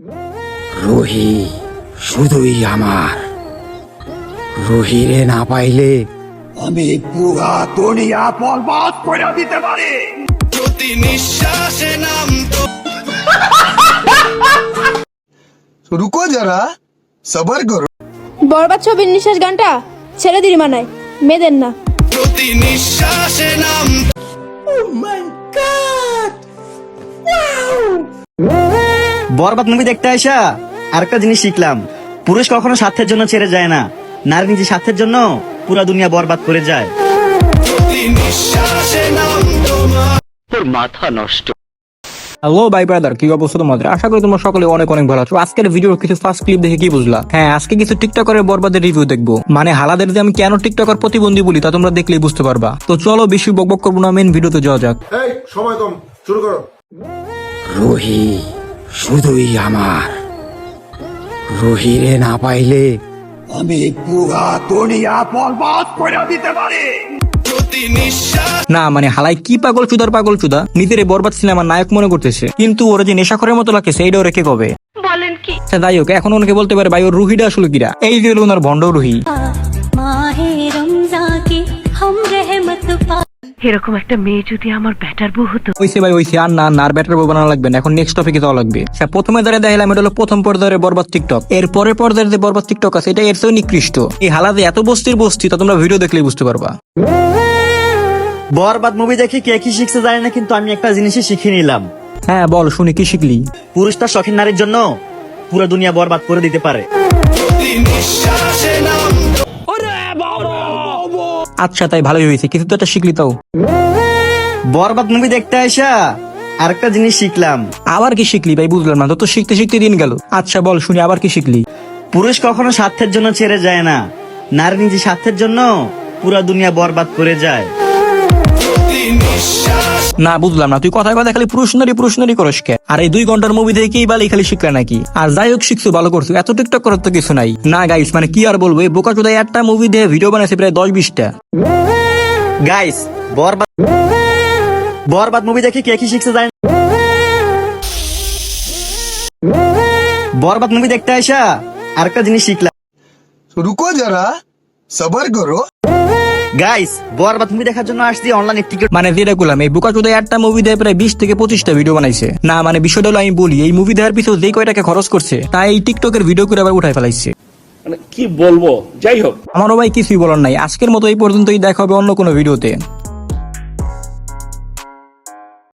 রোহি শুধুই আমার। রোহিরে না পাইলে আমি পুরা দুনিয়া বরবাদ করে দিতে পারি। প্রতি নিঃশ্বাসে নাম তো রুকো যারা সবার করো বরবাদ ছবির নিঃশ্বাস গানটা ছেড়ে দিরি মানায় মেয়েদের না। প্রতি নিঃশ্বাসে নাম ও মাই বরবাদ মুভি দেখতে আসা আরেকটা জিনিস শিখলাম। পুরুষ কখনো স্বার্থের জন্য ছেড়ে যায় না। নারী নিজে স্বার্থের জন্য পুরা দুনিয়া বরবাদ করে যায়। নিঃশ্বাসে নাম তোমার হ্যালো বাই ব্রাদার কি অবস্থা তোমাদের? আশা করি তোমরা সকলে অনেক অনেক ভালো আছো। আজকের ভিডিওর কিছু ফার্স্ট ক্লিপ দেখে কি বুঝলা? হ্যাঁ আজকে কিছু টিকটকের বরবাদের রিভিউ দেখব। মানে হালাদের যে আমি কেন টিকটকার প্রতিবন্ধী বলি তা তোমরা দেখলেই বুঝতে পারবা। তো চলো বেশি বকবক করব না মেন ভিডিওতে যাওয়া যাক। এই সময় কম শুরু করো। রুহি। শুধুই আমার। রুহিরে না পাইলে আমি পুরা দুনিয়া বরবাদ করে দিতে পারি। না মানে হালাই কি পাগল চুদার পাগল চুদা? নিজের বরবাদ সিনেমার নায়ক মনে করতেছে। কিন্তু ওরা যে নেশাখরের মতো লাগছে এইটাও রেখে কবে? বলেন কি? যাই হোক এখন অনেকে বলতে পারে ভাই ওর রুহিটা আসলে কিরা? এই যে হলো ওনার ভণ্ড রুহি। এরকম একটা মেয়ে যদি আমার ব্যাটার বউ হতো। ওইসে ভাই ওইসে। আর না না আর ব্যাটার বউ বানানো লাগবে না। এখন নেক্সট টপিকে যাওয়া লাগবে। আচ্ছা, প্রথমে ধরে দেখালাম এটা হলো প্রথম পর্যায়ের বরবাদ টিকটক এর পরের পর্যায়ের যে বরবাদ টিকটক আছে এটা এর চেয়েও নিকৃষ্ট। এই হালাতে এত বস্তির বস্তি তা তোমরা ভিডিও দেখলেই বুঝতে পারবা। বরবাদ মুভি দেখে কে কি শিখছে জানি না কিন্তু আমি একটা জিনিসই শিখে নিলাম। হ্যাঁ বল শুনি কি শিখলি? পুরুষ তার শখের নারীর জন্য পুরো দুনিয়া বরবাদ করে দিতে পারে। আচ্ছা তাই ভালোই হয়েছে। কিছু তো একটা শিখলি তাও বরবাদ মুভি দেখতে আসা আরেকটা জিনিস শিখলাম। আবার কি শিখলি ভাই? বুঝলাম না তো তো শিখতে শিখতে দিন গেল। আচ্ছা বল শুনি আবার কি শিখলি? পুরুষ কখনো স্বার্থের জন্য ছেড়ে যায় না। নারী নিজে স্বার্থের জন্য পুরা দুনিয়া বরবাদ করে যায়। না, বুঝলাম না। তুই কথায় কথা খালি প্রশ্নারি প্রশ্নারি করস কে আর এই দুই ঘণ্টার মুভি থেকে এই বালি খালি শিখলে নাকি? আর যাই হোক, শিখছো, ভালো করছ। এত টিকটক করার তো কিছু নাই। না গাইস মানে কি আর বলব? এই বোকা চোদায় একটা মুভি দিয়ে ভিডিও বানাইছে প্রায় দশ বিশটা। গাইস বরবাদ বরবাদ মুভি দেখে কে কি শিখছে যায় বরবাদ মুভি দেখতে আসা আরেকটা জিনিস শিখলাম। রুকো যারা সবার করো। গাইস বরবাদ মুভি দেখার জন্য আসছি অনলাইনে টিকিট মানে যেটা করলাম এই বুকা চোদা একটা মুভি দেয় প্রায় বিশ থেকে পঁচিশটা ভিডিও বানাইছে। না মানে বিষয়টা হলো আমি বলি এই মুভি দেওয়ার পিছনে যেই কয়টাকে খরচ করছে তাই এই টিকটকের ভিডিও করে আবার উঠাই ফেলাইছে। মানে কি বলব? যাই হোক। আমারও ভাই কিছুই বলার নাই আজকের মতো এই পর্যন্তই দেখা হবে অন্য কোনো ভিডিওতে